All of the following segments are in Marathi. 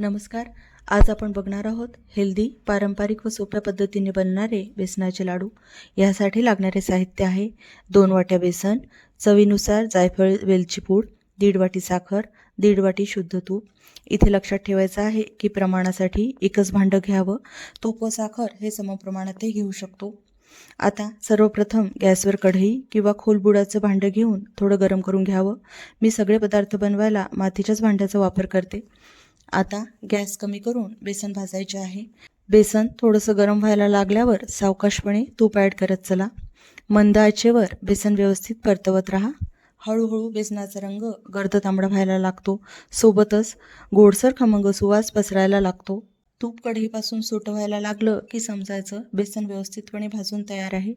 नमस्कार. आज आपण बघणार आहोत हेल्दी पारंपरिक व सोप्या पद्धतीने बनणारे बेसनाचे लाडू. यासाठी लागणारे साहित्य आहे दोन वाट्या बेसन चवीनुसार जायफळ वेलची पूड दीड वाटी साखर दीड वाटी शुद्ध तूप. इथे लक्षात ठेवायचं आहे की प्रमाणासाठी एकच भांडं घ्यावं. तूप व साखर हे समप्रमाणातही घेऊ शकतो. आता सर्वप्रथम गॅसवर कढई किंवा खोलबुडाचं भांडं घेऊन थोडं गरम करून घ्यावं. मी सगळे पदार्थ बनवायला मातीच्याच भांड्याचा वापर करते. आता गॅस कमी करून बेसन भाजायचे आहे. बेसन थोडंसं गरम व्हायला लागल्यावर सावकाशपणे तूप ॲड करत चला. मंद आचेवर बेसन व्यवस्थित परतवत राहा. हळूहळू बेसनाचा रंग गर्द तांबडा व्हायला लागतो. सोबतच गोडसर खमंग सुवास पसरायला लागतो. तूप कढईपासून सुट व्हायला लागलं की समजायचं बेसन व्यवस्थितपणे भाजून तयार आहे.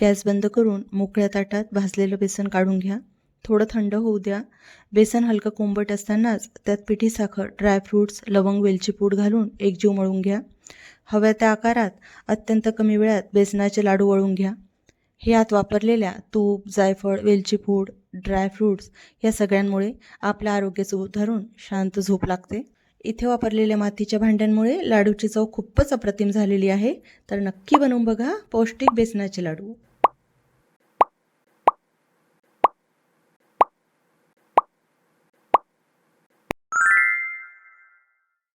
गॅस बंद करून मोकळ्या ताटात भाजलेलं बेसन काढून घ्या. थोडं थंड होऊ द्या. बेसन हलकं कोंबट असतानाच त्यात पिठी साखर ड्रायफ्रूट्स लवंग वेलची पूड घालून एकजीव मळून घ्या. हव्या त्या आकारात अत्यंत कमी वेळात बेसनाचे लाडू वळून घ्या. हे आत वापरलेल्या तूप जायफळ वेलची पूड ड्रायफ्रूट्स या सगळ्यांमुळे आपल्या आरोग्य सुधारून शांत झोप लागते. इथे वापरलेल्या मातीच्या भांड्यांमुळे लाडूची चव खूपच अप्रतिम झालेली आहे. तर नक्की बनवून बघा पौष्टिक बेसनाचे लाडू.